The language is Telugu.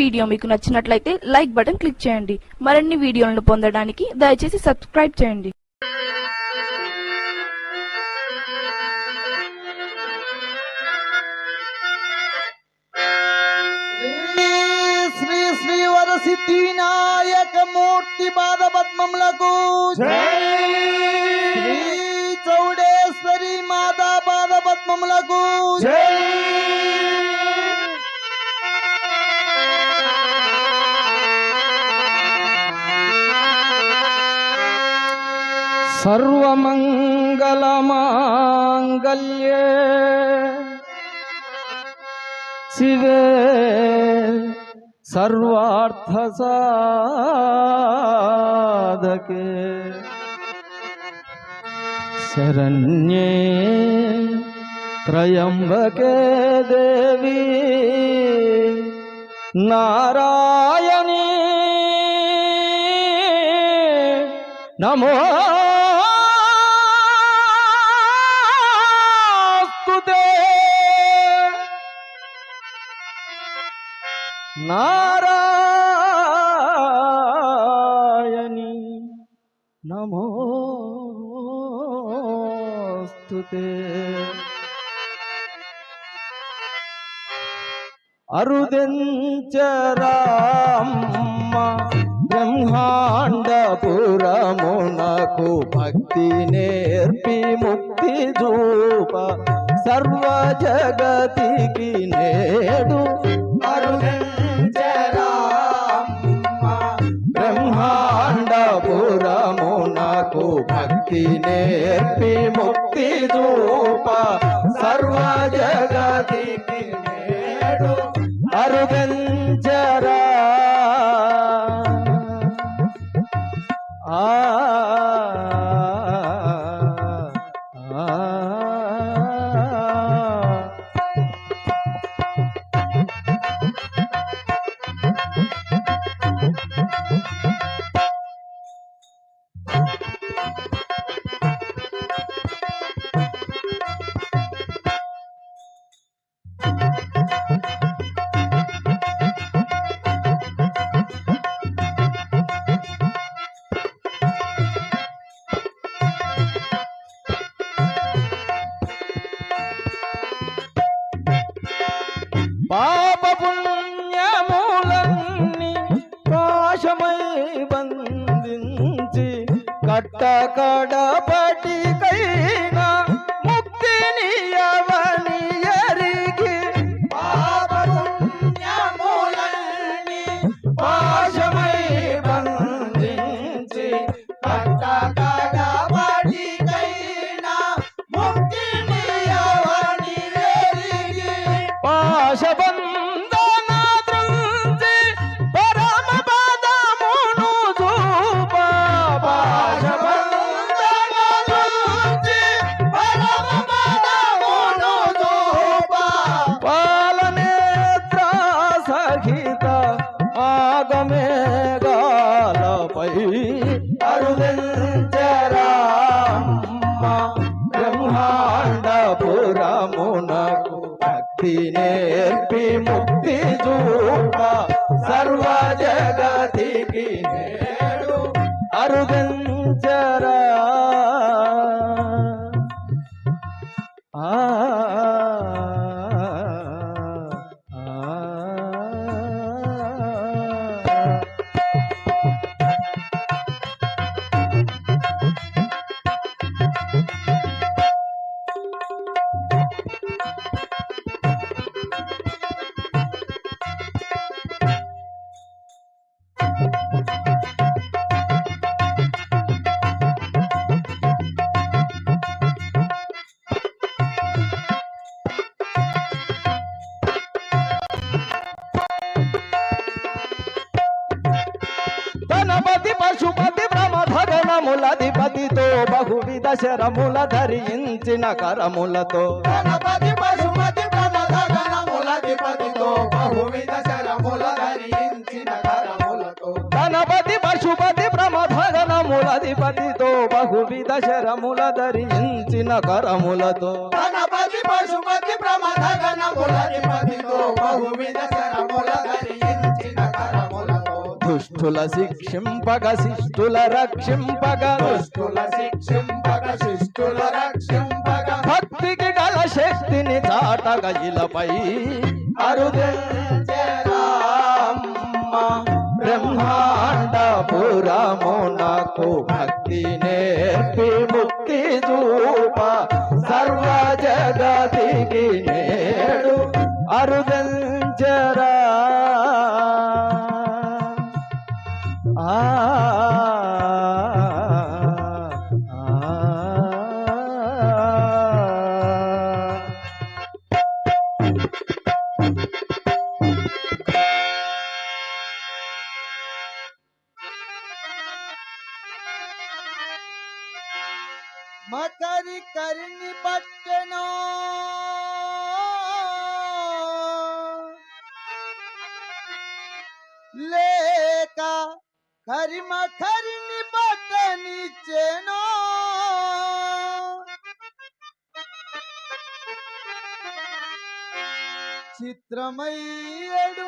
వీడియో మీకు నచ్చినట్లయితే లైక్ బటన్ క్లిక్ చేయండి. మరిన్ని వీడియోలను పొందడానికి దయచేసి సబ్స్క్రైబ్ చేయండి. శ్రీ శ్రీ శ్రీ వరసిద్ధి వినాయక మూర్తి పాద పద్మములకు శ్రీ చౌడేశ్వరి మాతా పాద పద్మములకు సర్వమంగళమాంగళ్యే சர்வமங்கலமாங்கல்யே. சிவே சர்வார்த்தசாதகே. शरण्ये त्रयम्बके देवी नारायणी नमो నారాయణి నమోస్తుతే అరుదెంచరామ్మ బ్రహ్మాండపురమునకు భక్తి నేర్పి ముక్తి చూప సర్వ జగతికి భక్తి నేర్పి ముక్తి పాప పుణ్యములన్నీ కాశమై బంధించి కట్ట కడపటికైనా ఆగమేఘాలపై అరుదెంచరామ్మ బ్రహ్మాండపురమునకు భక్తి నేర్పి ముక్తి చూప సర్వ జగతికి నేడు ఆ గణపతి పశుపతి ప్రమధగణములధిపతితో బహువిధ శరముల ధరించిన కరములతో. గణపతి పశుపతి ప్రమథగణములధిపతితో బహువిధ శరముల ధరించిన కరములతో. గణపతి పశుపతి ప్రమధగణములధిపతితో బహువిధ శరముల ధరించిన కరములతో. గణపతి పశుపతి ప్రమథగణములధిపతితో బహువిధ శరముల ధరించిన దుష్టుల శిక్షింపగ శిష్టుల రక్షింపగ. దుష్టుల శిక్షింపగ శిష్టుల రక్షింపగ. భక్తికి గల శక్తిని చాటగ ఇలపై. బ్రహ్మాండ పురమునకు భక్తి నేర్పి ముక్తి చూప. మకరి కరిని పట్టెనో? లే కరిమ కరిని పట్టనిచ్చెనో చిత్రమయ్యడు